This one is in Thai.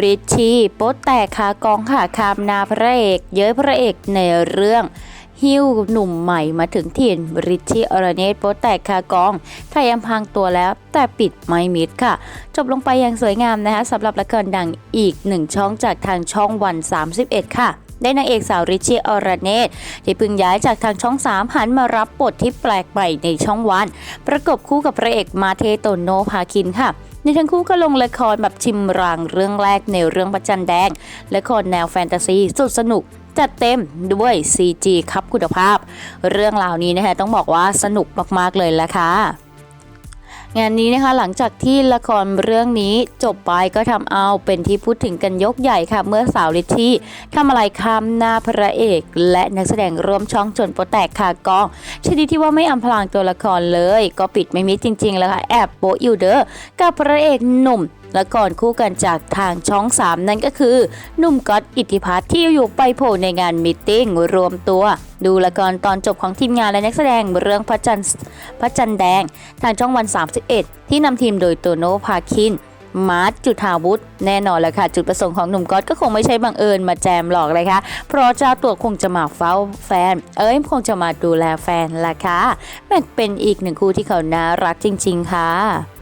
ริชชี่โป๊แตกคากองค่ะคามนาพระเอก เย้ยพระเอกในเรื่องฮิ้วหนุ่มใหม่มาถึงถิ่นริชชี่อรเนตโป๊แตกคากองไทยอำพรางตัวแล้วแต่ปิดไม่มิดค่ะ จบลงไปอย่างสวยงามนะคะสำหรับละครดังอีกหนึ่งช่องจากทางช่องวัน 31 ค่ะ ได้นางเอกสาวริชชี่อรเนตที่เพิ่งย้ายจากทางช่อง 3 หันมารับบทที่แปลกใหม่ในช่องวัน ประกบคู่กับพระเอกมาเทโตโนภาคินค่ะ ในทั้งคู่ก็ลงละครแบบชิมรางเรื่องแรกในเรื่องประจันแดงละครแนวแฟนตาซีสุดสนุกจัดเต็มด้วย CG ครับคุณภาพ เรื่องราวนี้นะคะต้องบอกว่าสนุกมากๆเลยละค่ะ งานนี้นะคะหลังจากที่ละครเรื่องนี้จบไปก็ทำเอาเป็นที่พูดถึงกันยกใหญ่ค่ะ เมื่อสาวลิชี่ทำอะไรคำหน้าพระเอก และนักแสดงร่วมช่องจนโปแตกคากองชนิดที่ว่าไม่อำพรางตัวละครเลย ก็ปิดไม่มิดจริงๆแล้วค่ะแอบโปะอยู่เด้อกับพระเอกหนุ่มละครคู่กันจากทางช่อง 3 นั่นก็คือ หนุ่มก๊อตอิทธิพัฒน์ที่อยู่ไปโผล่ในงานมิทติ้งรวมตัว ดูละครตอนจบของทีมงานและนักแสดงเรื่องพระจันทร์พระจันทร์แดง ทางช่องวัน 31 ที่นำทีมโดยโตโนภาคิน มาร์ทจุธาวุฒิแน่นอนแหละค่ะ จุดประสงค์ของหนุ่มก๊อตก็คงไม่ใช่บังเอิญมาแจมหรอกเลยค่ะเพราะเจ้าตัวคงจะมาเฝ้าแฟน เอ้ยคงจะมาดูแลแฟนละค่ะแม่งเป็นอีกหนึ่งคู่ที่เขาน่ารักจริง ๆ ค่ะ